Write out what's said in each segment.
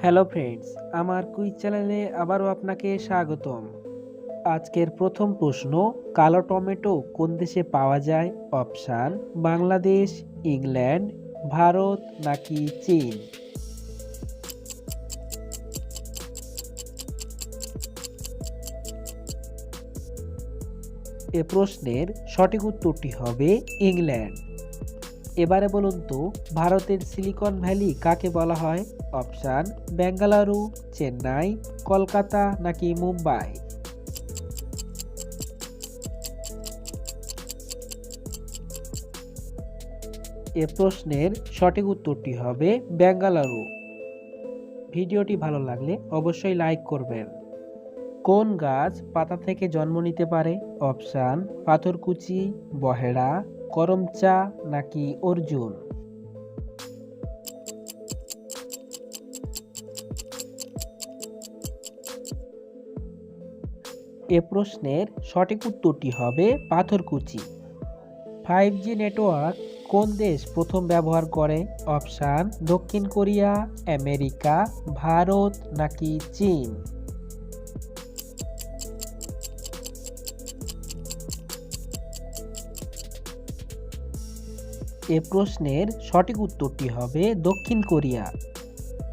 Hello friends আমার quiz চ্যানেলে আবারও আপনাকে স্বাগতম। আজকের প্রথম প্রশ্ন, কালো টমেটো কোন দেশে পাওয়া যায়? অপশান, বাংলাদেশ, ইংল্যান্ড, ভারত নাকি চীন? এ প্রশ্নের সঠিক উত্তরটি হবে ইংল্যান্ড। এবারে বলুন তো, ভারতের সিলিকন ভ্যালি কাকে বলা হয়? অপশান বেঙ্গালুরু চেন্নাই কলকাতা নাকি মুম্বাই এ প্রশ্নের সঠিক উত্তরটি হবে বেঙ্গালুরু ভিডিওটি ভালো লাগলে অবশ্যই লাইক করবেন। কোন গাছ পাতা থেকে জন্ম নিতে পারে? অপশান পাথরকুচি, বহেড়া করমচা নাকি অর্জুন? এ প্রশ্নের সঠিক উত্তরটি হবে পাথরকুচি। ফাইভ জি নেটওয়ার্ক কোন দেশ প্রথম ব্যবহার করে? অপশান দক্ষিণ কোরিয়া, আমেরিকা, ভারত নাকি চীন? এ প্রশ্নের সঠিক উত্তরটি হবে দক্ষিণ কোরিয়া।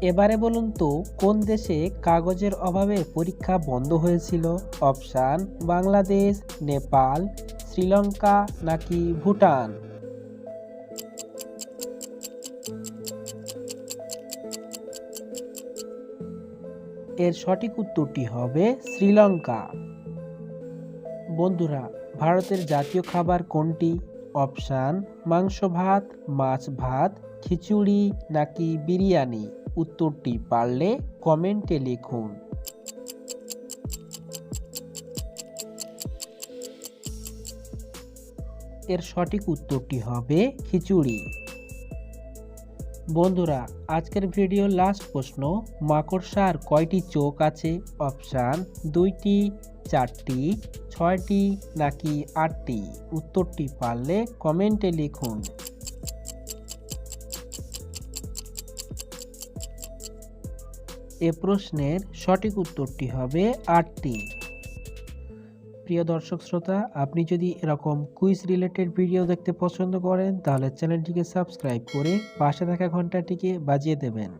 এবারে বলুন তো, কোন দেশে কাগজের অভাবে পরীক্ষা বন্ধ হয়েছিল? অপশান, বাংলাদেশ, নেপাল, শ্রীলঙ্কা নাকি ভুটান? এর সঠিক উত্তরটি হবে শ্রীলঙ্কা। বন্ধুরা, ভারতের জাতীয় খাবার কোনটি? অপশান, মাংস ভাত, মাছ ভাত, খিচুড়ি নাকি বিরিয়ানি? উত্তরটি পারলে কমেন্টে লিখুন। এর সঠিক উত্তরটি হবে খিচুড়ি। বন্ধুরা, আজকের ভিডিওর লাস্ট প্রশ্ন মাকড়সার কয়টি চোখ আছে? অপশান দুইটি, চারটি, ছয়টি নাকি আটটি? উত্তরটি পারলে কমেন্টে লিখুন। এ প্রশ্নের সঠিক উত্তরটি হবে আটটি। প্রিয় দর্শক শ্রোতা, আপনি যদি এরকম কুইজ রিলেটেড ভিডিও দেখতে পছন্দ করেন, তাহলে চ্যানেলটিকে সাবস্ক্রাইব করে পাশে থাকা ঘন্টাটিকে বাজিয়ে দেবেন।